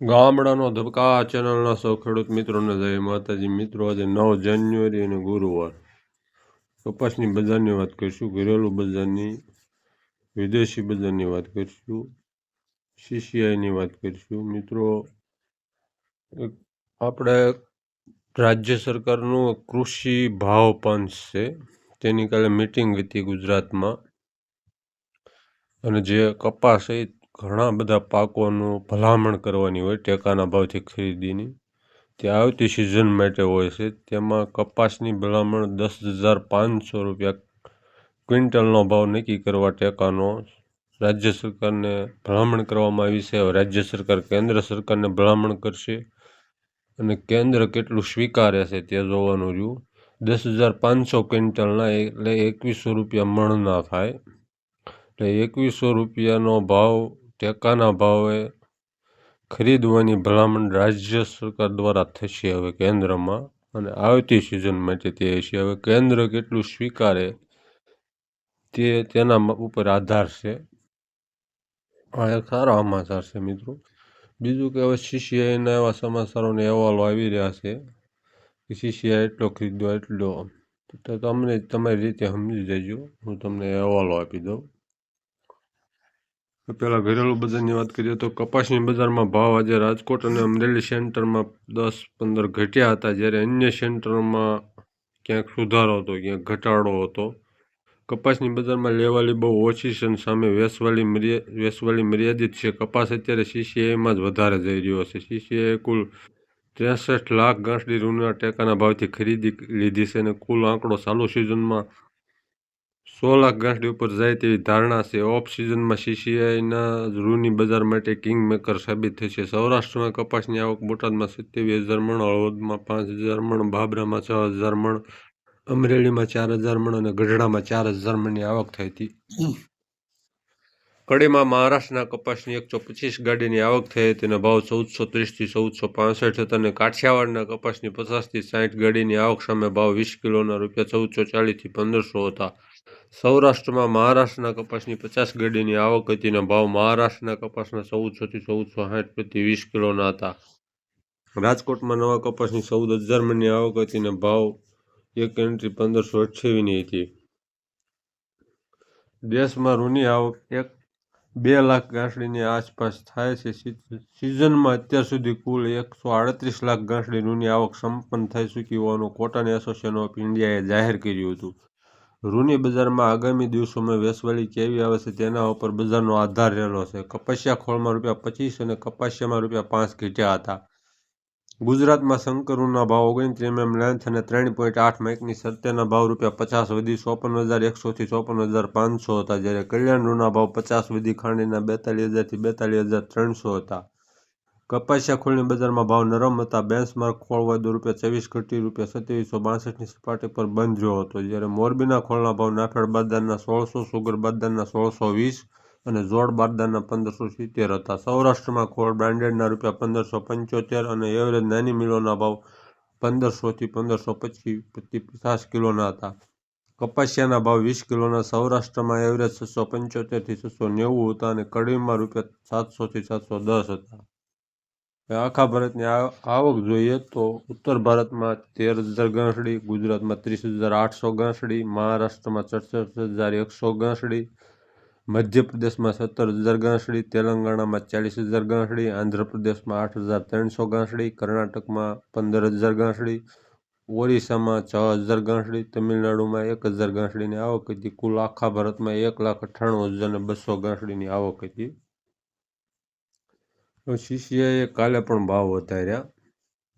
ગામડાનો ધબકા ચેનલના સૌ ખેડૂત મિત્રોને જય માતાજી. મિત્રો, આજે નવ જાન્યુઆરી અને ગુરુવાર. કપાસની બજારની વાત કરીશું, ઘરેલું બજારની, વિદેશી બજારની વાત કરીશું, સીસીઆઈની વાત કરીશું. મિત્રો આપણે રાજ્ય સરકારનું કૃષિ ભાવ પંચ છે. તેની કાલે મિટિંગ હતી ગુજરાતમાં. અને જે કપાસ એ ઘણા બધા પાકોનું ભલામણ કરવાની હોય ટેકાના ભાવથી ખરીદીની. તે આવતી સિઝન માટે હોય છે. તેમાં કપાસની ભલામણ દસ હજાર પાંચસો રૂપિયા ક્વિન્ટલનો ભાવ નક્કી કરવા ટેકાનો રાજ્ય સરકારને ભલામણ કરવામાં આવી છે. રાજ્ય સરકાર કેન્દ્ર સરકારને ભલામણ કરશે અને કેન્દ્ર કેટલું સ્વીકારે છે તે જોવાનું રહ્યું. દસ હજાર પાંચસો ક્વિન્ટલના એટલે એકવીસો રૂપિયા મણના થાય. એટલે એકવીસો રૂપિયાનો ભાવ ટેકાના ભાવે ખરીદવાની ભલામણ રાજ્ય સરકાર દ્વારા થશે હવે કેન્દ્રમાં અને આવતી સિઝન માટે તે હશે. હવે કેન્દ્ર કેટલું સ્વીકારે તે તેના ઉપર આધાર છે. આ એક સારા સમાચાર છે મિત્રો. બીજું કે હવે સીસીઆઈના એવા સમાચારોને અહેવાલો આવી રહ્યા છે કે સીસીઆઈ એટલો ખરીદ્યો, એટલો. તો તમને, તમારી રીતે સમજી જજો. હું તમને અહેવાલો આપી દઉં. પહેલાં ઘરેલું બજારની વાત કરીએ તો કપાસની બજારમાં ભાવ આજે રાજકોટ અને અમરેલી સેન્ટરમાં દસ પંદર ઘટ્યા હતા, જ્યારે અન્ય સેન્ટરમાં ક્યાંક સુધારો હતો, ક્યાંક ઘટાડો હતો. કપાસની બજારમાં લેવાલી બહુ ઓછી છે અને સામે વેસવાલી મર્યા વેસવાલી મર્યાદિત છે. કપાસ અત્યારે સીસીઆઈમાં જ વધારે જઈ રહ્યો છે. સીસીઆઈ કુલ ત્રેસઠ લાખ ગાંસડી રૂના ટેકાના ભાવથી ખરીદી લીધી છે અને કુલ આંકડો ચાલુ સિઝનમાં સો લાખ ગાંસડી ઉપર જાય તેવી ધારણા છે. ઓફ સિઝનમાં સીસીઆઈના રૂની બજાર માટે કિંગ મેકર સાબિત થશે સૌરાષ્ટ્રમાં કપાસની આવક બોટાદમાં સત્યાવીસ હજાર મણ, હળવદમાં પાંચ હજાર મણ, બાબરામાં છ હજાર મણ, અમરેલીમાં ચાર હજાર મણ અને ગઢડામાં ચાર હજાર મણની આવક થઈ હતી. કડીમાં મહારાષ્ટ્રના કપાસની એકસો પચીસ ગાડીની આવક થઈ હતી અને ભાવ ચૌદસો ત્રીસથી ચૌદસો પાસઠ હતા અને કાઠિયાવાડના કપાસની પચાસથી સાઠ ગાડીની આવક સામે ભાવ વીસ કિલોના રૂપિયા ચૌદસો ચાલીસથી પંદરસો હતા. સૌરાષ્ટ્રમાં મહારાષ્ટ્રના કપાસની પચાસ ગડીની આવક હતી અને ભાવ મહારાષ્ટ્રના કપાસના ચૌદસોથી ચૌદસો સાઠ પ્રતિ વીસ કિલોના હતા. રાજકોટમાં નવા કપાસની ચૌદ હજાર મણની આવક હતી અને ભાવ એક એન્ટ્રી પંદરસો અઠ્યાવીસની હતી. દેશમાં રૂની આવક એક બે લાખ ગાંસડીની આસપાસ થાય છે. સિઝનમાં અત્યાર સુધી કુલ એકસો આડત્રીસ લાખ ગાંસડી રૂની આવક સંપન્ન થઈ ચૂકી હોવાનું કોટન એસોસિએશન ઓફ ઇન્ડિયાએ જાહેર કર્યું હતું. રૂની બજારમાં આગામી દિવસોમાં વેસવાળી કેવી આવે છે તેના ઉપર બજારનો આધાર રહેલો છે. કપાસિયા ખોળમાં રૂપિયા પચીસ અને કપાસિયામાં રૂપિયા પાંચ ઘટ્યા હતા. ગુજરાતમાં શંકરુના ભાવ ઓગણત્રીસ એમએમ લેન્થ અને ત્રણ પોઈન્ટ આઠ માઇકની સત્યના ભાવ રૂપિયા પચાસ વધી ચોપન હજાર એકસોથી ચોપન હજાર પાંચસો હતા. જ્યારે કલ્યાણ રૂના ભાવ પચાસ વધી ખાંડીના બેતાલીસ હજારથી બેતાલીસ હજાર ત્રણસો હતા. કપાસિયા ખોળની બજારમાં ભાવ નરમ હતા. બેન્ચમાર્ક ખોળ વાયદો રૂપિયા ચોવીસ, ઘટી રૂપિયા સત્યાવીસો બાસઠની સપાટી પર બંધ રહ્યો હતો. જ્યારે મોરબીના ખોળના ભાવ નાફેડ બારદાનના સોળસો, સુગર બારદાનના સોળસો વીસ અને જોડ બારદાનના પંદરસો સિત્તેર હતા. સૌરાષ્ટ્રમાં ખોળ બ્રાન્ડેડના રૂપિયા પંદરસો પંચોતેર અને એવરેજ નાની મિલોના ભાવ પંદરસોથી પંદરસો પચીસ, પચાસ કિલોના હતા. કપાસિયાના ભાવ વીસ કિલોના સૌરાષ્ટ્રમાં એવરેજ છસો પંચોતેરથી છસો નેવું હતા અને કડીમાં રૂપિયા સાતસોથી સાતસો દસ હતા. આખા ભારતની આવક જોઈએ તો ઉત્તર ભારતમાં તેર હજાર ગાંસડી ગુજરાતમાં ત્રીસ હજાર આઠસો ગાંસડી મહારાષ્ટ્રમાં સડસઠ હજાર એકસો ગાંસડી મધ્યપ્રદેશમાં સત્તર હજાર ગાંસડી તેલંગાણામાં ચાલીસ હજાર ગાંસડી આંધ્રપ્રદેશમાં આઠ હજાર ત્રણસો ગાંસડી કર્ણાટકમાં પંદર હજાર ગાંસડી ઓરિસ્સામાં છ હજાર ગાંસડી તમિલનાડુમાં એક હજાર ગાંસડીની આવક હતી. કુલ આખા ભારતમાં એક લાખ અઠ્ઠાણું હજાર બસો ગાંસડીની આવક હતી. સીસીઆઈએ કાલે પણ ભાવ વધાર્યા.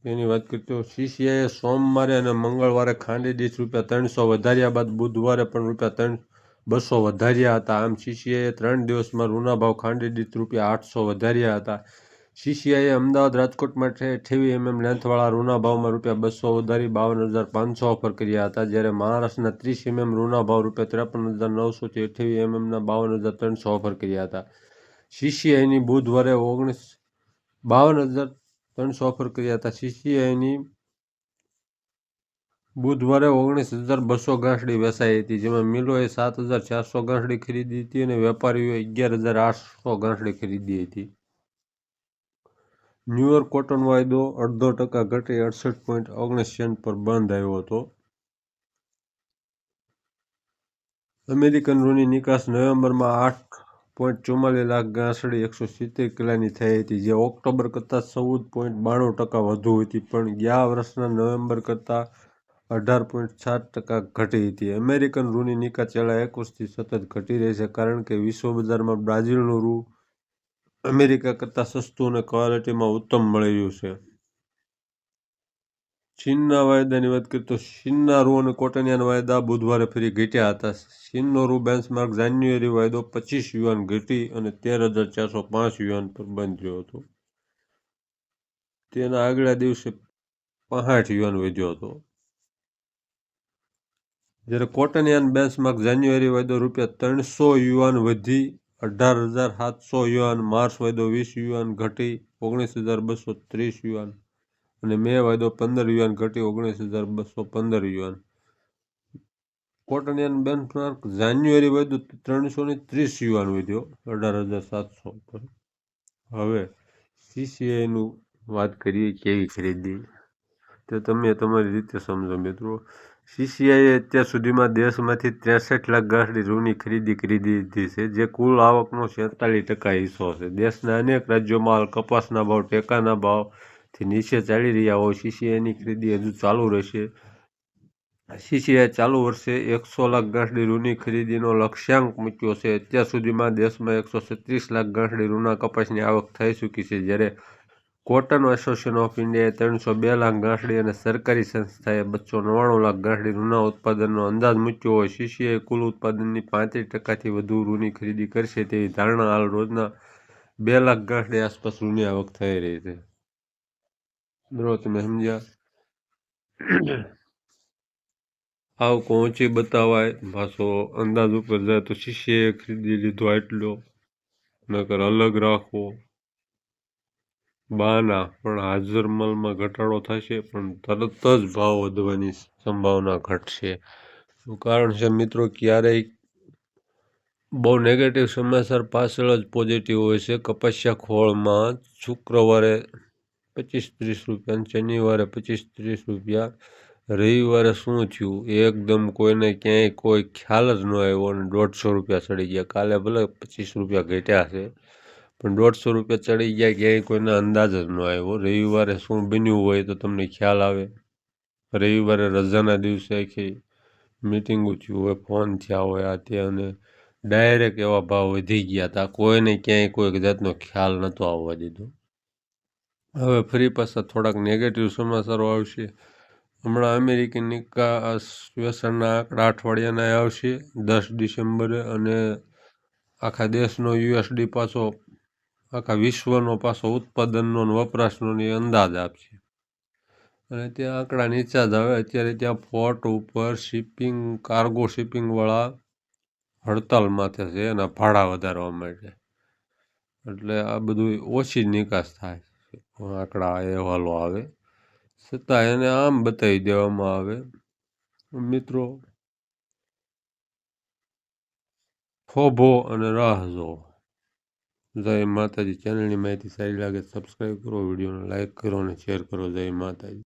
એની વાત કરીએ તો સીસીઆઈએ સોમવારે અને મંગળવારે ખાંડી દીઠ રૂપિયા ત્રણસો વધાર્યા બાદ બુધવારે પણ રૂપિયા ત્રણ, બસો વધાર્યા હતા. આમ સીસીઆઈએ ત્રણ દિવસમાં રૂના ભાવ ખાંડી દીઠ રૂપિયા આઠસો વધાર્યા હતા. સીસીઆઈએ અમદાવાદ રાજકોટમાં અઠ્યાવીસ એમએમ લેન્થવાળા રૂના ભાવમાં રૂપિયા બસો વધારી બાવન હજાર પાંચસો ઓફર કર્યા હતા, જ્યારે મહારાષ્ટ્રના ત્રીસ એમએમ રૂના ભાવ રૂપિયા ત્રેપન હજાર નવસોથી અઠ્યાવીસ એમએમના બાવન હજાર ત્રણસો ઓફર કર્યા હતા. સીસીઆઈની બુધવારે ઓગણીસ બાવન હજાર ત્રણસો ઓફર કર્યા હતા. સીસીઆઈની બુધવારે ઓગણીસ હજાર બસો ગાંસડી વેચાઈ હતી, જેમાં મિલોએ સાત હજાર ચારસો ગાંસડી ખરીદી હતી અને વેપારીઓએ અગિયાર હજાર આઠસો ગાંસડી ખરીદી હતી. ન્યુયોર્ક કોટન વાયદો અડધો ટકા ઘટી અડસઠ પોઈન્ટ ઓગણીસ સેન્ટ પર બંધ આવ્યો હતો. અમેરિકન રૂની નિકાસ નવેમ્બરમાં આઠ પોઈન્ટ ચુમ્માલીસ લાખ ગાંસડી એકસો સિત્તેર કિલાની થઈ હતી, જે ઓક્ટોબર કરતાં ચૌદ પોઈન્ટ બાણું ટકા વધુ હતી, પણ ગયા વર્ષના નવેમ્બર કરતાં અઢાર પોઈન્ટ સાત ટકા ઘટી હતી. અમેરિકન રૂની નિકાસ છેલ્લા એક વર્ષથી સતત ઘટી રહી છે, કારણ કે વિશ્વ બજારમાં બ્રાઝિલનું રૂ અમેરિકા કરતાં સસ્તું અને ક્વોલિટીમાં ઉત્તમ મળી રહ્યું છે. ચીનના વાયદાની વાત કરીએ તો ચીનના રૂ અને કોટનિયાના વાયદા બુધવારે ફરી ઘટ્યા હતા. ચીનનો રૂ બેન્ચમાર્ક જાન્યુઆરી વાયદો પચીસ યુવાન ઘટી અને તેર હજાર ચારસો પાંચ યુવાન પર બંધ રહ્યો હતો. તેના આગલા દિવસે પાંઠ યુવાન વધ્યો હતો. જ્યારે કોટનિયાન બેન્ચમાર્ક જાન્યુઆરી વાયદો રૂપિયા ત્રણસો યુવાન વધી, અઢાર હજાર સાતસો યુવાન માર્ચ વાયદો વીસ યુવાન ઘટી, ઓગણીસ હજાર બસો ત્રીસ યુઆન અને મે વાયદો પંદર યુએન ઘટી ઓગણીસ હજાર બસો પંદર યુઆન કોટનિયન બેન્ચમાર્ક જાન્યુઆરી વાયદો ત્રણસો ને ત્રીસ યુવાન વધ્યો, અઢાર હજાર સાતસો પર હવે સીસીઆઈનું વાત કરીએ કેવી ખરીદી? તો તમે તમારી રીતે સમજો મિત્રો. સીસીઆઈએ અત્યાર સુધીમાં દેશમાંથી ત્રેસઠ લાખ ગાંઠની રૂની ખરીદી કરી દીધી છે, જે કુલ આવકનો છેતાલીસ ટકા હિસ્સો છે. દેશના અનેક રાજ્યોમાં કપાસના ભાવ, ટેકાના ભાવ થી નીચે ચાલી રહ્યા હોય સીસીઆઈની ખરીદી હજુ ચાલુ રહેશે. સીસીઆઈ ચાલુ વર્ષે એકસો લાખ ગાંઠડી રૂની ખરીદીનો લક્ષ્યાંક મૂક્યો છે. અત્યાર સુધીમાં દેશમાં એકસો છત્રીસ લાખ ગાંઠડી રૂના કપાસની આવક થઈ ચૂકી છે. જ્યારે કોટન એસોસિએશન ઓફ ઇન્ડિયાએ ત્રણસો બે લાખ ગાંઠડી અને સરકારી સંસ્થાએ બસો નવ્વાણું લાખ ગાંઠડી રૂના ઉત્પાદનનો અંદાજ મૂક્યો હોય સીસીઆઈ કુલ ઉત્પાદનની પાંત્રીસ ટકાથી વધુ રૂની ખરીદી કરશે તેવી ધારણા હાલ રોજના બે લાખ ગાંઠડી આસપાસ રૂની આવક થઈ રહી છે. બરોબર તમે સમજ્યા. ઊંચી બતાવાય, પાછો અંદાજ ઉપર જાય તો શીશીએ ખરીદી લીધો એટલો નકર અલગ રાખવો. બાના, પણ હાજર માલમાં ઘટાડો થશે, પણ તરત જ ભાવ વધવાની સંભાવના ઘટશે. કારણ છે મિત્રો? ક્યારેય બહુ નેગેટિવ સમાચાર પાછળ જ પોઝિટિવ હોય છે. કપાસિયા ખોળમાં શુક્રવારે પચીસ ત્રીસ રૂપિયા શનિવારે પચીસ ત્રીસ રૂપિયા. રવિવારે શું થયું? એકદમ કોઈને ક્યાંય કોઈ ખ્યાલ જ ન આવ્યો અને દોઢસો રૂપિયા ચડી ગયા. કાલે ભલે પચીસ રૂપિયા ઘટ્યા છે, પણ દોઢસો રૂપિયા ચડી ગયા ક્યાંય કોઈને અંદાજ જ ન આવ્યો. રવિવારે શું બન્યું હોય તો તમને ખ્યાલ આવે. રવિવારે રજાના દિવસે આખી મિટિંગો થયું હોય, ફોન થયા હોય આ તે અને ડાયરેક્ટ એવા ભાવ વધી ગયા હતા. કોઈને ક્યાંય કોઈ જાતનો ખ્યાલ નહોતો આવવા દીધો. હવે ફરી પાછા થોડાક નેગેટિવ સમાચારો આવશે. હમણાં અમેરિકી નિકાસ વ્યસનના આંકડા અઠવાડિયાના આવશે, દસ ડિસેમ્બરે, અને આખા દેશનો યુએસડી પાછો, આખા વિશ્વનો પાછો ઉત્પાદનનો વપરાશનો અંદાજ આપશે. અને ત્યાં આંકડા નીચા જ આવે. અત્યારે ત્યાં પોર્ટ ઉપર શિપિંગ કાર્ગો શિપિંગવાળા હડતાલ માથે છે એના ભાડા વધારવા માટે. એટલે આ બધું ઓછી નિકાસ થાય. આંકડા અહેવાલો આવે. છતાં એને આમ બતાવી દેવામાં આવે. મિત્રો થોભો અને રાહ જો જય માતાજી. ચેનલની માહિતી સારી લાગે સબસ્ક્રાઈબ કરો, વિડીયોને લાઈક કરો અને શેર કરો. જય માતાજી.